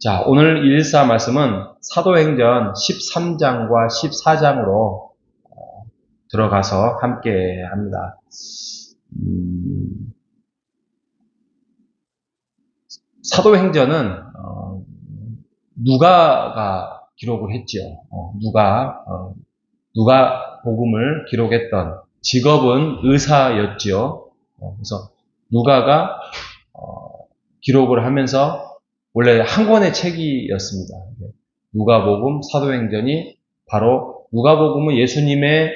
자, 오늘 114 말씀은 사도행전 13장과 14장으로 어, 들어가서 함께 합니다. 음, 사도행전은 어, 누가가 기록을 했죠. 어, 누가 어, 누가 복음을 기록했던 직업은 의사였지요. 어, 그래서 누가가 어, 기록을 하면서 원래 한 권의 책이었습니다. 누가복음, 사도행전이 바로 누가복음은 예수님의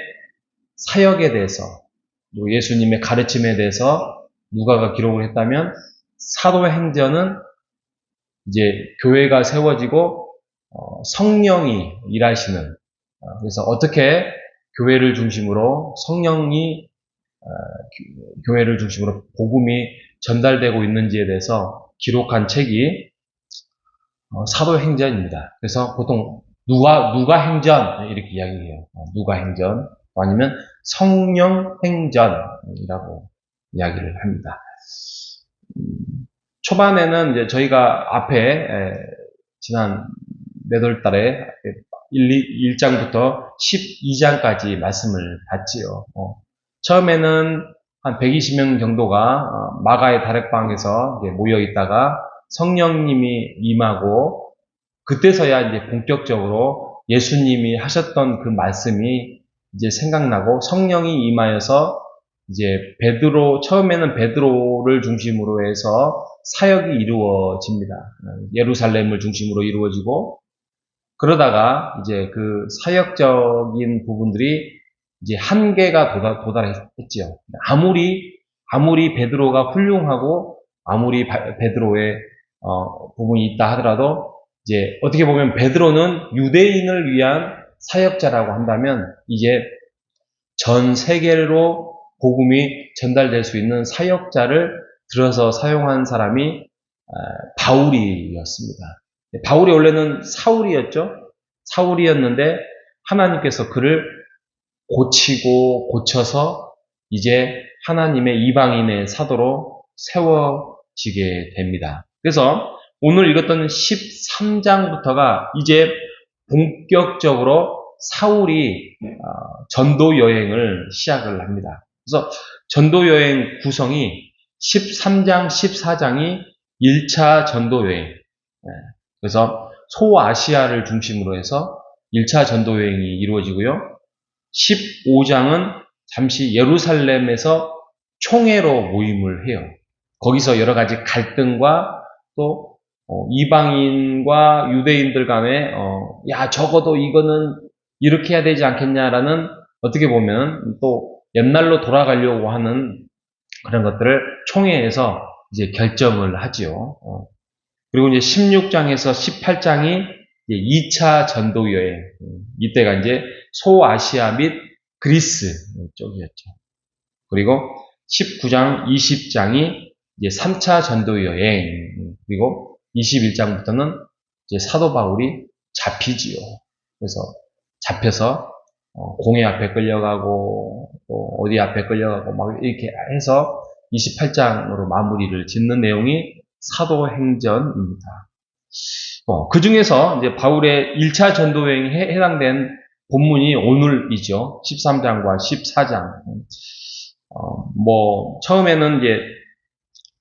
사역에 대해서 또 예수님의 가르침에 대해서 누가가 기록을 했다면 사도행전은 이제 교회가 세워지고 어, 성령이 일하시는 어, 그래서 어떻게 교회를 중심으로 성령이 어, 교회를 중심으로 복음이 전달되고 있는지에 대해서 기록한 책이 어, 사도행전입니다. 그래서 보통 누가 누가 행전 이렇게 이야기해요. 어, 누가 행전 아니면 성령 행전이라고 이야기를 합니다. 음, 초반에는 이제 저희가 앞에 에, 지난 몇월 달에 1, 1장부터 12장까지 말씀을 봤지요. 어, 처음에는 한 120명 정도가 어, 마가의 다락방에서 모여 있다가 성령님이 임하고 그때서야 이제 본격적으로 예수님이 하셨던 그 말씀이 이제 생각나고 성령이 임하여서 이제 베드로 처음에는 베드로를 중심으로 해서 사역이 이루어집니다. 예루살렘을 중심으로 이루어지고 그러다가 이제 그 사역적인 부분들이 이제 한계가 도달, 도달했지요. 아무리 아무리 베드로가 훌륭하고 아무리 베드로의 어, 부분이 있다 하더라도 이제 어떻게 보면 베드로는 유대인을 위한 사역자라고 한다면 이제 전 세계로 복음이 전달될 수 있는 사역자를 들어서 사용한 사람이 아, 바울이었습니다. 바울이 원래는 사울이었죠. 사울이었는데 하나님께서 그를 고치고 고쳐서 이제 하나님의 이방인의 사도로 세워지게 됩니다. 그래서 오늘 읽었던 13장부터가 이제 본격적으로 사울이 어, 전도 여행을 시작을 합니다. 그래서 전도 여행 구성이 13장, 14장이 1차 전도 여행. 예, 그래서 소아시아를 중심으로 해서 1차 전도 여행이 이루어지고요. 15장은 잠시 예루살렘에서 총회로 모임을 해요. 거기서 여러 가지 갈등과 또 어, 이방인과 유대인들 간에 어, 야 적어도 이거는 이렇게 해야 되지 않겠냐라는 어떻게 보면 또 옛날로 돌아가려고 하는 그런 것들을 총회에서 이제 결정을 하지요. 어. 그리고 이제 16장에서 18장이 2차 전도 여행 이때가 이제 소아시아 및 그리스 쪽이었죠. 그리고 19장, 20장이 이제 3차 전도 여행 그리고 21장부터는 이제 사도 바울이 잡히지요. 그래서 잡혀서 어, 공회 앞에 끌려가고 또 어디 앞에 끌려가고 막 이렇게 해서 28장으로 마무리를 짓는 내용이 사도행전입니다. 어, 그 중에서 이제 바울의 1차 전도 여행에 해당된 본문이 오늘이죠. 13장과 14장. 어, 뭐 처음에는 이제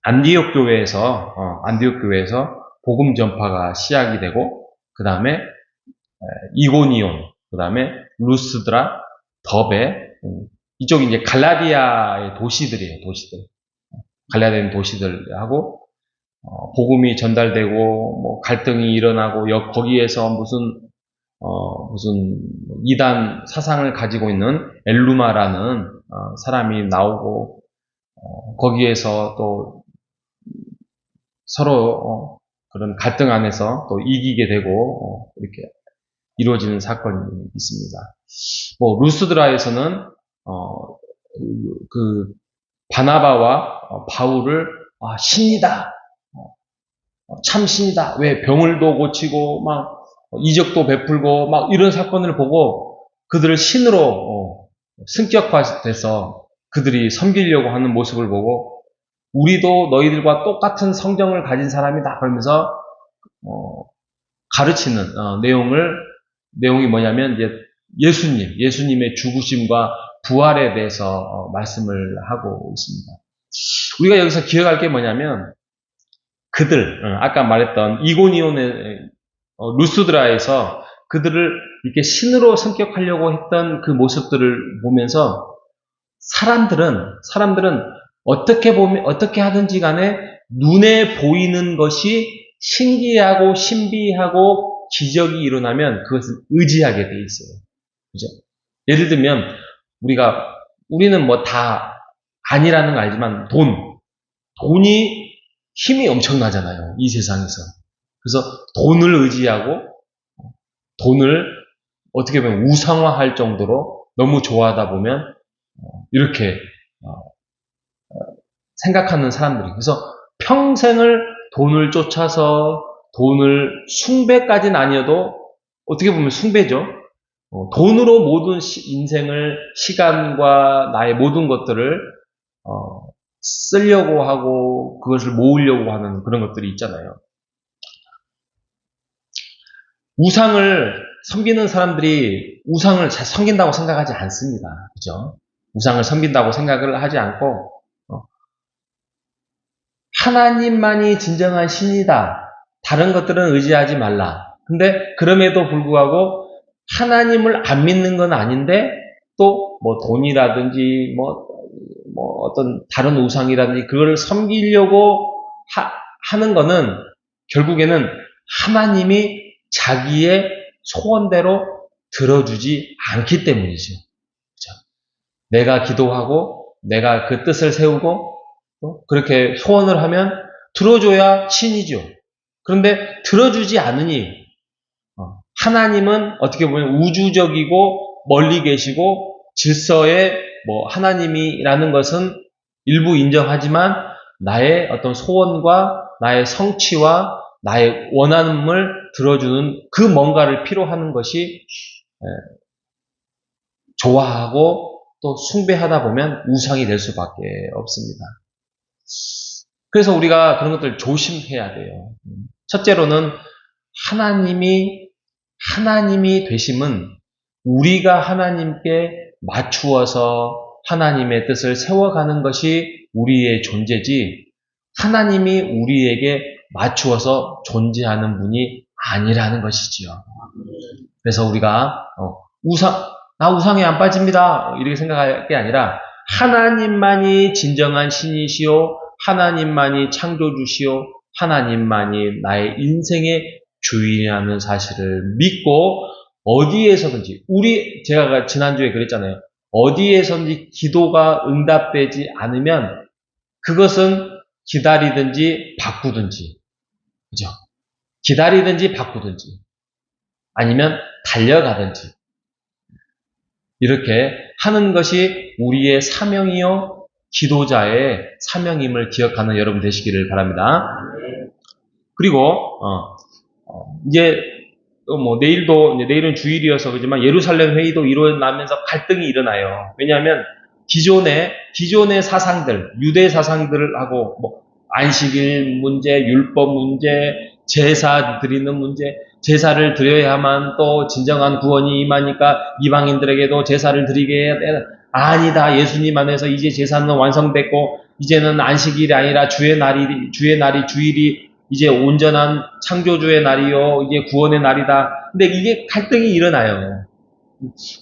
안디옥 교회에서 어, 안디옥 교회에서 복음 전파가 시작이 되고 그 다음에 이고니온, 그 다음에 루스드라, 더베 음, 이쪽이 이제 갈라디아의 도시들이에요, 도시들. 갈라디아 도시들하고 어, 복음이 전달되고 뭐 갈등이 일어나고 여, 거기에서 무슨 어, 무슨 이단 사상을 가지고 있는 엘루마라는 어, 사람이 나오고 어, 거기에서 또 서로 어, 그런 갈등 안에서 또 이기게 되고 어, 이렇게 이루어지는 사건이 있습니다. 뭐 루스드라에서는 어, 그 바나바와 어, 바울을 아, 신이다, 어, 참 신이다. 왜 병을도 고치고 막 이적도 베풀고 막 이런 사건을 보고 그들을 신으로 승격화돼서 그들이 섬기려고 하는 모습을 보고 우리도 너희들과 똑같은 성경을 가진 사람이다. 그러면서 어, 가르치는 어, 내용을 내용이 뭐냐면 이제 예수님, 예수님의 죽으심과 부활에 대해서 어, 말씀을 하고 있습니다. 우리가 여기서 기억할 게 뭐냐면 그들 어, 아까 말했던 이고니온의 어, 루스드라에서 그들을 이렇게 신으로 성격하려고 했던 그 모습들을 보면서 사람들은 사람들은 어떻게 보면 어떻게 하든지 간에 눈에 보이는 것이 신기하고 신비하고 기적이 일어나면 그것을 의지하게 돼 있어요. 그죠? 예를 들면 우리가 우리는 뭐 다 아니라는 거 알지만 돈 돈이 힘이 엄청나잖아요. 이 세상에서. 그래서 돈을 의지하고 돈을 어떻게 보면 우상화할 정도로 너무 좋아하다 보면 어, 이렇게 어, 어, 생각하는 사람들이 그래서 평생을 돈을 쫓아서 돈을 숭배까지는 아니어도 어떻게 보면 숭배죠. 어, 돈으로 모든 시- 인생을 시간과 나의 모든 것들을 어, 쓰려고 하고 그것을 모으려고 하는 그런 것들이 있잖아요. 우상을 섬기는 사람들이 우상을 잘 섬긴다고 생각하지 않습니다. 그죠? 우상을 섬긴다고 생각을 하지 않고 어, 하나님만이 진정한 신이다. 다른 것들은 의지하지 말라. 근데 그럼에도 불구하고 하나님을 안 믿는 건 아닌데 또 뭐 돈이라든지 뭐, 뭐 어떤 다른 우상이라든지 그거를 섬기려고 하, 는 거는 결국에는 하나님이 자기의 소원대로 들어주지 않기 때문이죠. 그죠? 내가 기도하고 내가 그 뜻을 세우고 또 그렇게 소원을 하면 들어줘야 신이죠. 그런데 들어주지 않으니 어, 하나님은 어떻게 보면 우주적이고 멀리 계시고 질서의 뭐 하나님이라는 것은 일부 인정하지만 나의 어떤 소원과 나의 성취와 나의 원함을 들어주는 그 뭔가를 필요하는 것이 에, 좋아하고 또 숭배하다 보면 우상이 될 수밖에 없습니다. 그래서 우리가 그런 것들 조심해야 돼요. 첫째로는 하나님이 하나님이 되심은 우리가 하나님께 맞추어서 하나님의 뜻을 세워가는 것이 우리의 존재지 하나님이 우리에게 맞추어서 존재하는 분이 아니라는 것이지요. 그래서 우리가 어, 우상 나 우상에 안 빠집니다 이렇게 생각할 게 아니라 하나님만이 진정한 신이시요 하나님만이 창조주시요 하나님만이 나의 인생의 주인이라는 사실을 믿고 어디에서든지 우리 제가 지난주에 그랬잖아요. 어디에서든지 기도가 응답되지 않으면 그것은 기다리든지 바꾸든지 그죠? 기다리든지 바꾸든지 아니면 달려가든지 이렇게 하는 것이 우리의 사명이요 기도자의 사명임을 기억하는 여러분 되시기를 바랍니다. 그리고 어, 어, 이제 또뭐 내일도 내일은 주일이어서 그지만 예루살렘 회의도 일어나면서 갈등이 일어나요. 왜냐하면 기존의 기존의 사상들 유대 사상들하고 뭐 안식일 문제, 율법 문제, 제사 드리는 문제, 제사를 드려야만 또 진정한 구원이 임하니까 이방인들에게도 제사를 드리게 해야 돼. 아니다. 예수님 안에서 이제 제사는 완성됐고 이제는 안식일이 아니라 주의 날이 주의 날이 주일이 이제 온전한 창조주의 날이요, 이제 구원의 날이다. 근데 이게 갈등이 일어나요.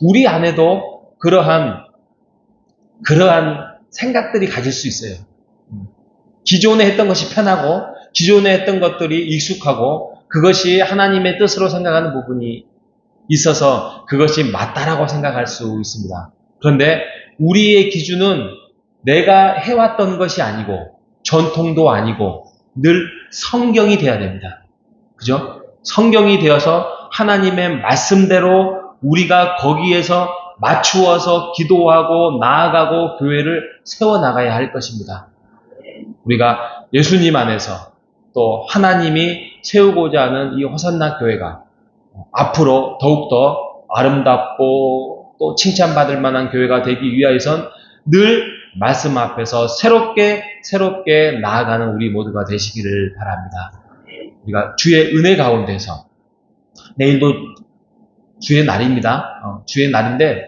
우리 안에도 그러한, 그러한 생각들이 가질 수 있어요. 기존에 했던 것이 편하고, 기존에 했던 것들이 익숙하고, 그것이 하나님의 뜻으로 생각하는 부분이 있어서 그것이 맞다라고 생각할 수 있습니다. 그런데 우리의 기준은 내가 해왔던 것이 아니고, 전통도 아니고, 늘 성경이 되어야 됩니다. 그죠? 성경이 되어서 하나님의 말씀대로 우리가 거기에서 맞추어서 기도하고 나아가고 교회를 세워나가야 할 것입니다. 우리가 예수님 안에서 또 하나님이 세우고자 하는 이 호산나 교회가 앞으로 더욱더 아름답고 또 칭찬받을 만한 교회가 되기 위하여선 늘 말씀 앞에서 새롭게 새롭게 나아가는 우리 모두가 되시기를 바랍니다. 우리가 주의 은혜 가운데서 내일도 주의 날입니다. 어, 주의 날인데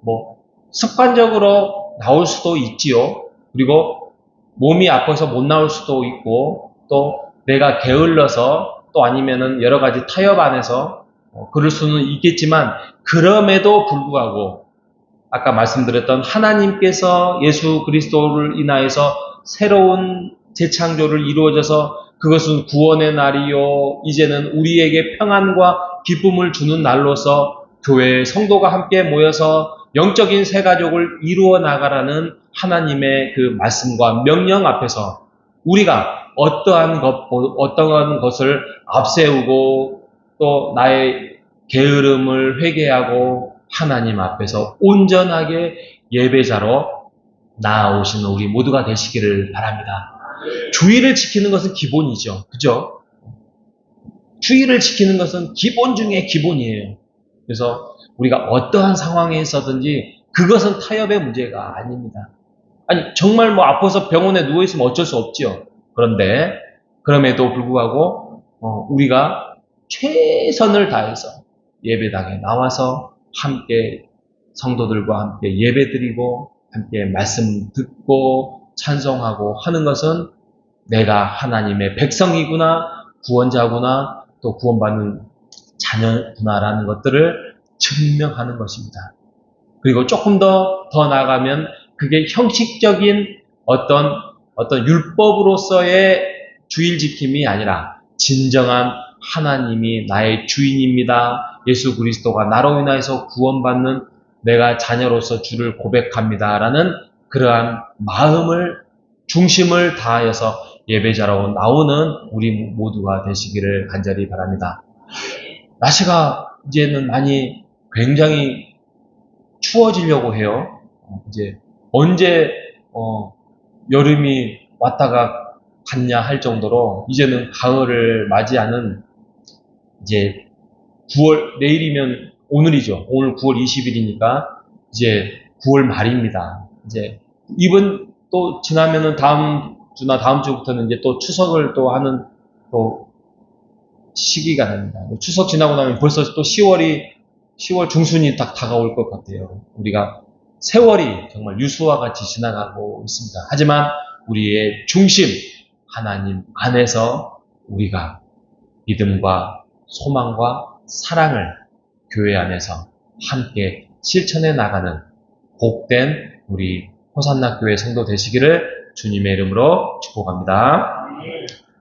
뭐 습관적으로 나올 수도 있지요. 그리고 몸이 아파서 못 나올 수도 있고 또 내가 게을러서 또 아니면은 여러 가지 타협 안에서 어, 그럴 수는 있겠지만 그럼에도 불구하고 아까 말씀드렸던 하나님께서 예수 그리스도를 인하여서 새로운 재창조를 이루어져서 그것은 구원의 날이요. 이제는 우리에게 평안과 기쁨을 주는 날로서 교회 성도가 함께 모여서 영적인 새 가족을 이루어 나가라는 하나님의 그 말씀과 명령 앞에서 우리가 어떠한 것, 어떠한 것을 앞세우고 또 나의 게으름을 회개하고 하나님 앞에서 온전하게 예배자로 나아오시는 우리 모두가 되시기를 바랍니다. 주의를 지키는 것은 기본이죠. 그죠? 주의를 지키는 것은 기본 중에 기본이에요. 그래서 우리가 어떠한 상황에 있어든지 그것은 타협의 문제가 아닙니다. 아니, 정말 뭐 아파서 병원에 누워있으면 어쩔 수 없지요. 그런데, 그럼에도 불구하고, 어, 우리가 최선을 다해서 예배당에 나와서 함께 성도들과 함께 예배 드리고, 함께 말씀 듣고, 찬송하고 하는 것은 내가 하나님의 백성이구나, 구원자구나, 또 구원받는 자녀구나라는 것들을 증명하는 것입니다. 그리고 조금 더, 더 나가면 그게 형식적인 어떤, 어떤 율법으로서의 주일 지킴이 아니라 진정한 하나님이 나의 주인입니다. 예수 그리스도가 나로 인하여서 구원받는 내가 자녀로서 주를 고백합니다라는 그러한 마음을 중심을 다하여서 예배자라고 나오는 우리 모두가 되시기를 간절히 바랍니다. 날씨가 이제는 많이 굉장히 추워지려고 해요. 이제 언제 어, 여름이 왔다가 갔냐 할 정도로 이제는 가을을 맞이하는 이제 9월 내일이면 오늘이죠. 오늘 9월 20일이니까 이제 9월 말입니다. 이제 이번 또 지나면은 다음 주나 다음 주부터는 이제 또 추석을 또 하는 또 시기가 됩니다. 추석 지나고 나면 벌써 또 10월이 10월 중순이 딱 다가올 것 같아요. 우리가 세월이 정말 유수와 같이 지나가고 있습니다. 하지만 우리의 중심 하나님 안에서 우리가 믿음과 소망과 사랑을 교회 안에서 함께 실천해 나가는 복된 우리 호산나 교회 성도 되시기를 주님의 이름으로 축복합니다.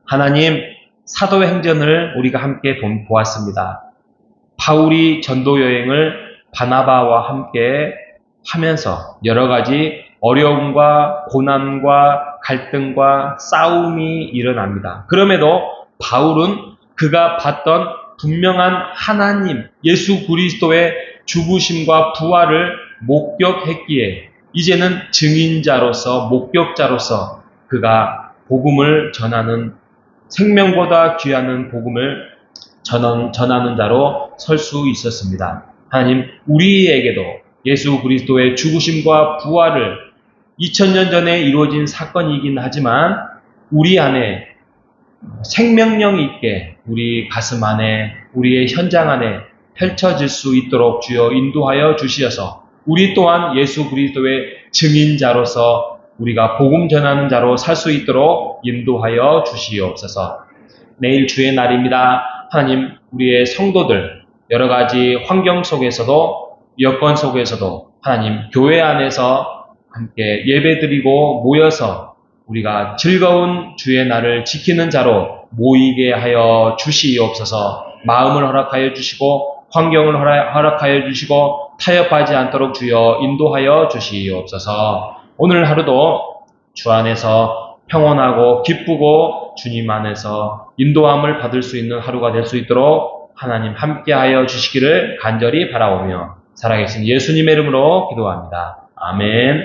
하나님 사도의 행전을 우리가 함께 보았습니다. 바울이 전도 여행을 바나바와 함께 하면서 여러 가지 어려움과 고난과 갈등과 싸움이 일어납니다. 그럼에도 바울은 그가 봤던 분명한 하나님, 예수 그리스도의 죽으심과 부활을 목격했기에 이제는 증인자로서 목격자로서 그가 복음을 전하는 생명보다 귀하는 복음을 전하는 자로 설 수 있었습니다. 하나님, 우리에게도 예수 그리스도의 죽으심과 부활을 2000년 전에 이루어진 사건이긴 하지만 우리 안에 생명력 있게 우리 가슴 안에 우리의 현장 안에 펼쳐질 수 있도록 주여 인도하여 주시어서 우리 또한 예수 그리스도의 증인자로서 우리가 복음 전하는 자로 살 수 있도록 인도하여 주시옵소서. 내일 주의 날입니다. 하나님, 우리의 성도들 여러 가지 환경 속에서도 여건 속에서도 하나님 교회 안에서 함께 예배드리고 모여서 우리가 즐거운 주의 날을 지키는 자로 모이게 하여 주시옵소서. 마음을 허락하여 주시고 환경을 허락하여 주시고 타협하지 않도록 주여 인도하여 주시옵소서. 오늘 하루도 주 안에서 평온하고 기쁘고 주님 안에서 인도함을 받을 수 있는 하루가 될 수 있도록 하나님 함께하여 주시기를 간절히 바라오며 살아계신 예수님의 이름으로 기도합니다. 아멘.